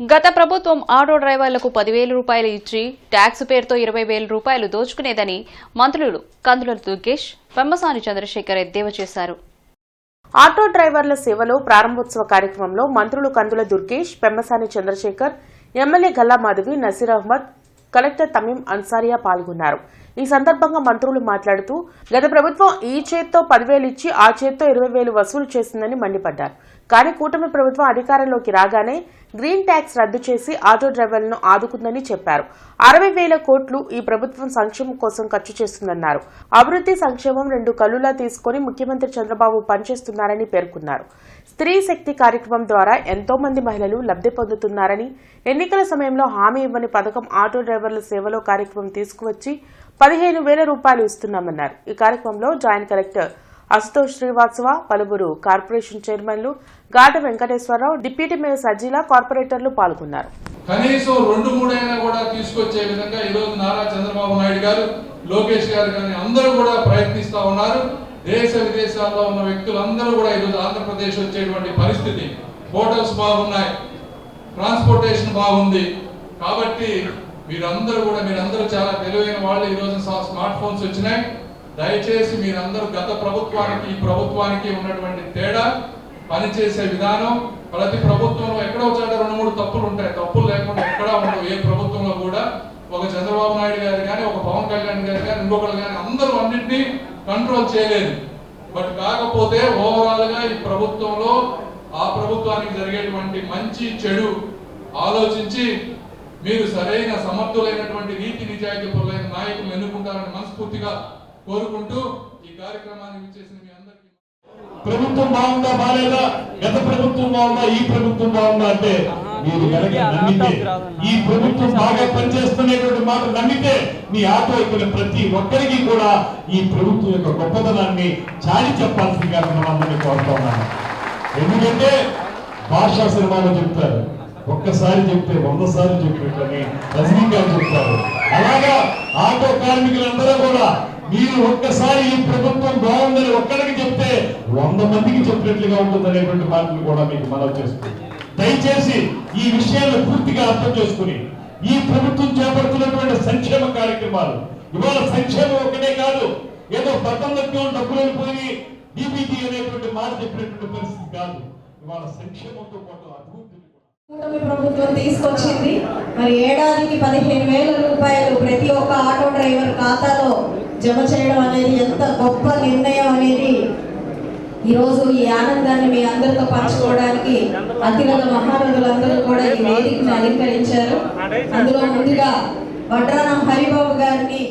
గత ప్రభుత్వం ఆటో డ్రైవర్లకు పదివేల రూపాయలు ఇచ్చి ట్యాక్స్ పేరుతో ఇరవై వేల రూపాయలు దోచుకునేదని మంత్రులు కందుల దుర్గేష్ పెమ్మసాని చంద్రశేఖర్ ఎద్దేవా చేశారు. ఆటో డ్రైవర్ల సేవలో ప్రారంభోత్సవ కార్యక్రమంలో మంత్రులు కందుల దుర్గేష్ పెమ్మసాని చంద్రశేఖర్ ఎమ్మెల్యే గల్లా మాధవి నసీర్ అహ్మద్ కలెక్టర్ తమీం అన్సారియా పాల్గొన్నారు. ఈ సందర్భంగా మంత్రులు మాట్లాడుతూ గత ప్రభుత్వం ఈ చేత్తో పదివేలు ఇచ్చి ఆ చేత్తో ఇరవై వేలు వసూలు చేసిందని మండిపడ్డారు. కానీ కూటమి ప్రభుత్వం అధికారంలోకి రాగానే గ్రీన్ ట్యాక్స్ రద్దు చేసి ఆటో డ్రైవర్లను ఆదుకుందని చెప్పారు. అరవై వేల కోట్లు ఈ ప్రభుత్వం సంక్షేమం కోసం ఖర్చు చేస్తుందన్నారు. అభివృద్ధి సంక్షేమం రెండు కళ్ళులా తీసుకొని ముఖ్యమంత్రి చంద్రబాబు పనిచేస్తున్నారని పేర్కొన్నారు. స్త్రీ శక్తి కార్యక్రమం ద్వారా ఎంతో మంది మహిళలు లబ్ధి పొందుతున్నారని ఎన్నికల సమయంలో హామీ ఇవ్వని పథకం ఆటో డ్రైవర్ల సేవలో కార్యక్రమం తీసుకువచ్చి పదిహేను వేల రూపాయలు ఇస్తున్నామన్నారు. ఈ కార్యక్రమంలో జాయింట్ కలెక్టర్ అశుతోష్ శ్రీవాత్సవ పలువురు కార్పొరేషన్ చైర్మన్లు గాట వెంకటేశ్వరరావు డిప్యూటీ మేయర్ సజ్జీల కార్పొరేటర్లు పాల్గొన్నారు. కనీసం రెండు మూడైనా కూడా తీసుకొచ్చే విధంగా ఈరోజు నారా చంద్రబాబు నాయుడు గారు లోకేష్ గారు కానీ అందరూ కూడా ప్రయత్నిస్తూ ఉన్నారు. దేశ విదేశాల్లో ఉన్న వ్యక్తులందరూ కూడా ఈరోజు ఆంధ్రప్రదేశ్ వచ్చేటువంటి పరిస్థితి. హోటల్స్ బాగున్నాయి ట్రాన్స్పోర్టేషన్ బాగుంది. కాబట్టి మీరందరూ కూడా మీరందరూ చాలా తెలివైన వాళ్ళు. ఈరోజు స్మార్ట్ ఫోన్స్ వచ్చినాయి. దయచేసి మీరందరూ గత ప్రభుత్వానికి ఈ ప్రభుత్వానికి ఉన్నటువంటి తేడా పనిచేసే విధానం ప్రతి ప్రభుత్వంలో ఎక్కడో చోట రెండు మూడు తప్పులు ఉంటాయి. తప్పులు లేకుండా ఎక్కడా ఉండవు. ఏ ప్రభుత్వంలో కూడా ఒక చంద్రబాబు నాయుడు గారు కానీ ఒక పవన్ కళ్యాణ్ గారు కానీ ఇంకొకరు కానీ అందరూ అన్నింటినీ కంట్రోల్ చేయలేదు. బట్ కాకపోతే ఓవరాల్గా ఈ ప్రభుత్వంలో ఆ ప్రభుత్వానికి జరిగేటువంటి మంచి చెడు ఆలోచించి మీరు సరైన సమర్థులైనటువంటి నీతి నిజాయితీ పరులైన నాయకులు ఎన్నుకుంటారని మనస్ఫూర్తిగా కోరుకుంటూ ఈ కార్యక్రమాన్ని విచ్చేసిన మీ అందరికీ ప్రభుత్వం బాగుందా బాలేదా గత ప్రభుత్వం బాగుందా ఈ ప్రభుత్వం బాగుందా అంటే మీరు కనుక నమ్మితే ఈ ప్రభుత్వం బాగా పనిచేస్తున్నటువంటి మాట నమ్మితే మీ ఆటో ఇక్కడ ప్రతి ఒక్కరికి కూడా ఈ ప్రభుత్వం యొక్క గొప్పతనాన్ని చాటి చెప్పాల్సిందిగా మనం అందరినీ కోరుతా ఉన్నాను. ఎందుకంటే భాషా సినిమాలో చెప్తారు ఒక్కసారి చెప్తే వంద సార్లు చెప్పినట్లని రజనీకాంత్ చెప్తారు. అలాగా ఆటో కార్మికులందరూ కూడా మీరు ఒక్కసారి ఈ ప్రభుత్వం బాగుందని ఒక్కడికి చెప్తే వంద మందికి చెప్పినట్లుగా ఉంటుందనేటువంటి మాటలు కూడా మీకు మనం చేస్తుంది దయచేసి ఈ విషయాన్ని పూర్తిగా అర్థం చేసుకుని ఈ ప్రభుత్వం చేపడుతున్నటువంటి సంక్షేమ కార్యక్రమాలు ఇవాళ సంక్షేమం ఒకటే కాదు ఏదో బట్టం డబ్బులు పోయి డిబిటీ అనేటువంటి మాట చెప్పినటువంటి పరిస్థితి కాదు. ఇవాళ సంక్షేమంతో పాటు అభివృద్ధి ప్రభుత్వం తీసుకొచ్చింది. మరి ఏడాదికి పదిహేను వేల రూపాయలు ప్రతి ఒక్క ఆటో డ్రైవర్ ఖాతాలో జమ చేయడం అనేది ఎంత గొప్ప నిర్ణయం అనేది ఈరోజు ఈ ఆనందాన్ని మీ అందరితో పంచుకోవడానికి అతిరథ మహారథులందరూ కూడా ఈ వేదికను అలంకరించారు. అందులో ముందుగా వడ్రానం హరిబాబు గారిని